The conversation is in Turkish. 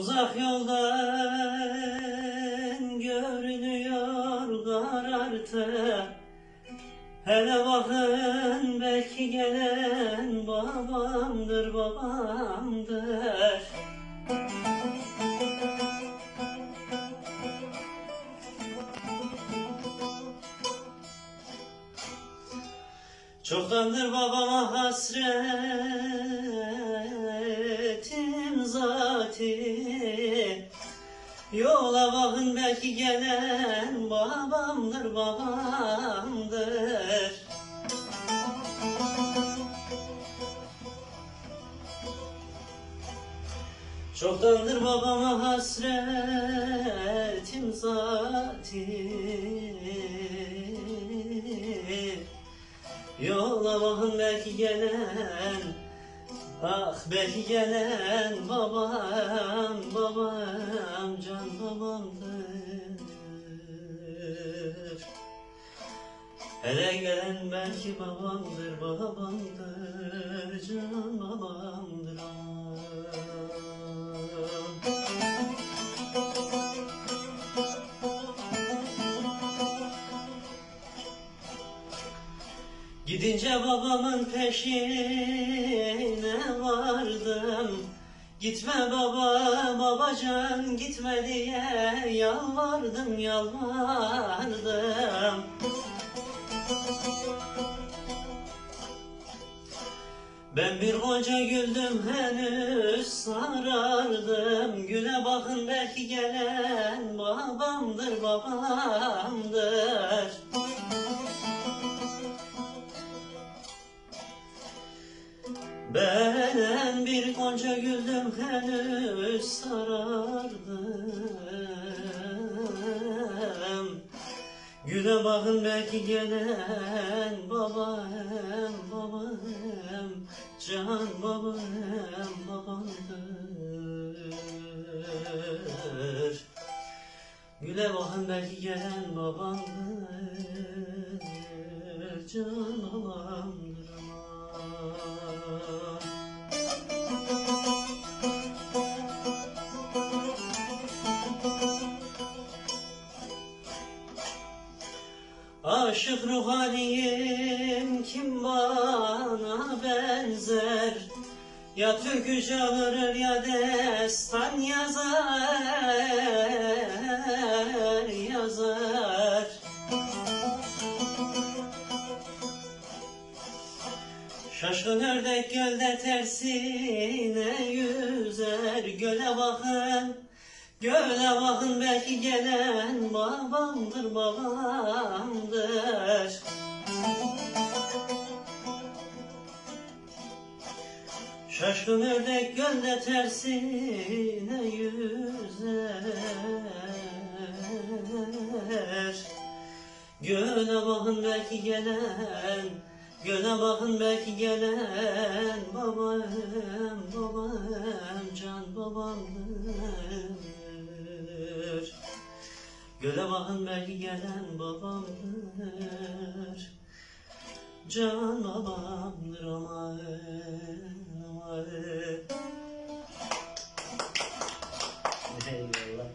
Uzak yoldan görünüyor karartı Hele bakın belki gelen babamdır babamdır. Çoktandır babama hasretim zati Yola bakın belki gelen babamdır babamdır. Çoktandır babama hasretim zati Yola bakın belki gelen Ah belki gelen babam babam can babamdır. Hele gelen belki babamdır babamdır can babamdır Gidince babamın peşine vardım. Gitme baba babacan gitme diye yalvardım yalvardım. Ben bir koca güldüm henüz sarardım. Güle bakın belki gelen babamdır babamdır Ben bir gonca güldüm henüz sarardım. Güle bakın belki gelen babam babam Can babam babamdır Güle bakın belki gelen babamdır Can babamdır aman Aşık ruhaniyim kim bana benzer? Ya türkü çağırır ya destan yazar Yazar. Şaşkın ördek gölde tersine yüzer Göle bakın Göle bakın belki gelen babamdır babamdır. Şaşkın ördek gölde tersine yüzer. Göle bakın belki gelen Göle bakın belki gelen babam babam can babamdır Göle bakın belki gelen babamdır. Can babamdır aman Eyvallah